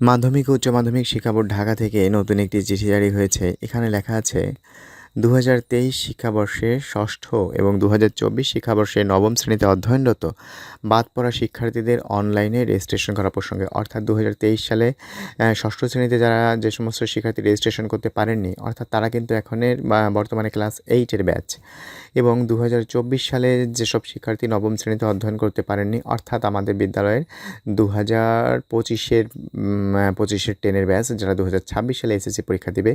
মাধ্যমিক ও উচ্চ মাধ্যমিক শিক্ষা বোর্ড ঢাকা থেকে নতুন একটি চিঠি জারি হয়েছে। এখানে লেখা আছে দু হাজার তেইশ শিক্ষাবর্ষে ষষ্ঠ এবং দু হাজার চব্বিশ শিক্ষাবর্ষে নবম শ্রেণীতে অধ্যয়নরত বাদ পড়া শিক্ষার্থীদের অনলাইনে রেজিস্ট্রেশন করা প্রসঙ্গে, অর্থাৎ দু হাজার তেইশ সালে ষষ্ঠ শ্রেণীতে যারা যে সমস্ত শিক্ষার্থী রেজিস্ট্রেশন করতে পারেননি, অর্থাৎ তারা কিন্তু এখনের বর্তমানে ক্লাস এইটের ব্যাচ এবং দু হাজার চব্বিশ সালে যেসব শিক্ষার্থী নবম শ্রেণীতে অধ্যয়ন করতে পারেননি, অর্থাৎ আমাদের বিদ্যালয়ের দু হাজার পঁচিশের পঁচিশের টেনের ব্যাচ, যারা দু হাজার ছাব্বিশ সালে এসএসসি পরীক্ষা দেবে,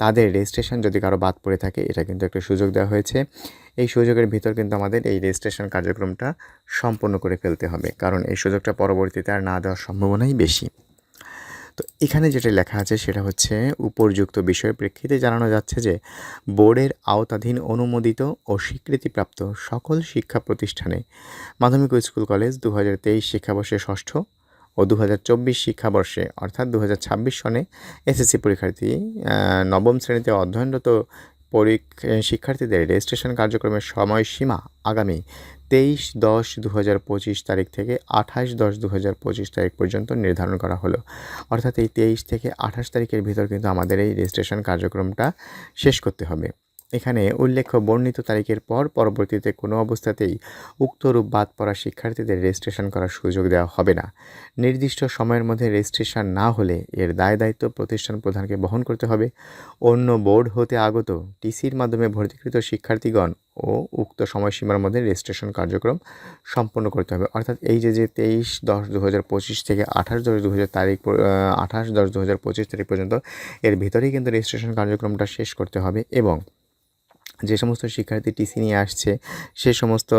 তাদের রেজিস্ট্রেশন যদি কারও বাদ পড়ে থাকে, এটা কিন্তু একটা সুযোগ দেওয়া হয়েছে। এই সুযোগের ভিতর কিন্তু আমাদের এই রেজিস্ট্রেশন কার্যক্রমটা সম্পন্ন করে ফেলতে হবে, কারণ এই সুযোগটা পরবর্তীতে আর না দেওয়ার সম্ভাবনাই বেশি। তো এখানে যেটা লেখা আছে সেটা হচ্ছে উপযুক্ত বিষয়ের প্রেক্ষিতে জানানো যাচ্ছে যে, বোর্ডের আওতাধীন অনুমোদিত ও স্বীকৃতিপ্রাপ্ত সকল শিক্ষা প্রতিষ্ঠানে মাধ্যমিক স্কুল কলেজ দু তেইশ শিক্ষাবর্ষে ষষ্ঠ ও দু হাজার চব্বিশ শিক্ষাবর্ষে, অর্থাৎ দু হাজার ছাব্বিশ সনে এসএসসি পরীক্ষার্থী নবম শ্রেণীতে অধ্যয়নরত শিক্ষার্থীদের রেজিস্ট্রেশন কার্যক্রমের সময়সীমা আগামী তেইশ দশ দু হাজার পঁচিশ তারিখ থেকে আঠাশ দশ দু হাজার পঁচিশ তারিখ পর্যন্ত নির্ধারণ করা হলো। অর্থাৎ এই তেইশ থেকে আঠাশ তারিখের ভিতর কিন্তু আমাদের এই রেজিস্ট্রেশন কার্যক্রমটা শেষ করতে হবে। এখানে উল্লেখ্য, বর্ণিত তারিখের পর পরবর্তীতে কোনো অবস্থাতেই উক্তরূপ বাদ পড়া শিক্ষার্থীদের রেজিস্ট্রেশন করার সুযোগ দেওয়া হবে না। নির্দিষ্ট সময়ের মধ্যে রেজিস্ট্রেশন না হলে এর দায় দায়িত্ব প্রতিষ্ঠান প্রধানকে বহন করতে হবে। অন্য বোর্ড হতে আগত টিসির মাধ্যমে ভর্তিকৃত শিক্ষার্থীগণ ও উক্ত সময়সীমার মধ্যে রেজিস্ট্রেশন কার্যক্রম সম্পন্ন করতে হবে। অর্থাৎ এই যে যে তেইশ দশ দু হাজার পঁচিশ থেকে আঠাশ দশ দু হাজার তারিখ আঠাশ দশ দু হাজার পঁচিশ তারিখ পর্যন্ত এর ভিতরেই কিন্তু রেজিস্ট্রেশন কার্যক্রমটা শেষ করতে হবে এবং যে সমস্ত শিক্ষার্থী টিসি নিয়ে আসছে, সে সমস্ত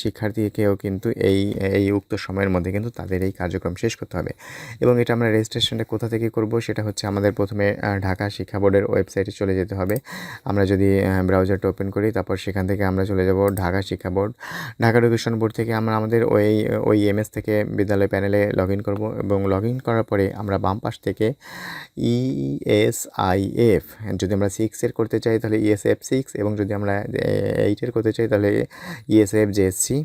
শিক্ষার্থীকেও কিন্তু এই এই উক্ত সময়ের মধ্যে কিন্তু তাদের এই কার্যক্রম শেষ করতে হবে। এবং এটা আমরা রেজিস্ট্রেশনটা কোথা থেকে করব সেটা হচ্ছে আমাদের প্রথমে ঢাকা শিক্ষা বোর্ডের ওয়েবসাইটে চলে যেতে হবে। আমরা যদি ব্রাউজারটা ওপেন করি, তারপর সেখান থেকে আমরা চলে যাব ঢাকা শিক্ষা বোর্ড। ঢাকা এডুকেশন বোর্ড থেকে আমরা আমাদের ওই ওই এমএস থেকে বিদ্যালয় প্যানেলে লগ ইন করব এবং লগ ইন করার পরে আমরা বাম পাশ থেকে E ইএসআইএফ যদি আমরা সিক্সের করতে চাই তাহলে ইএসএফ সিক্স এবং যদি আমরা এইটের করতে চাই তাহলে E ইএসএফ জেএসসি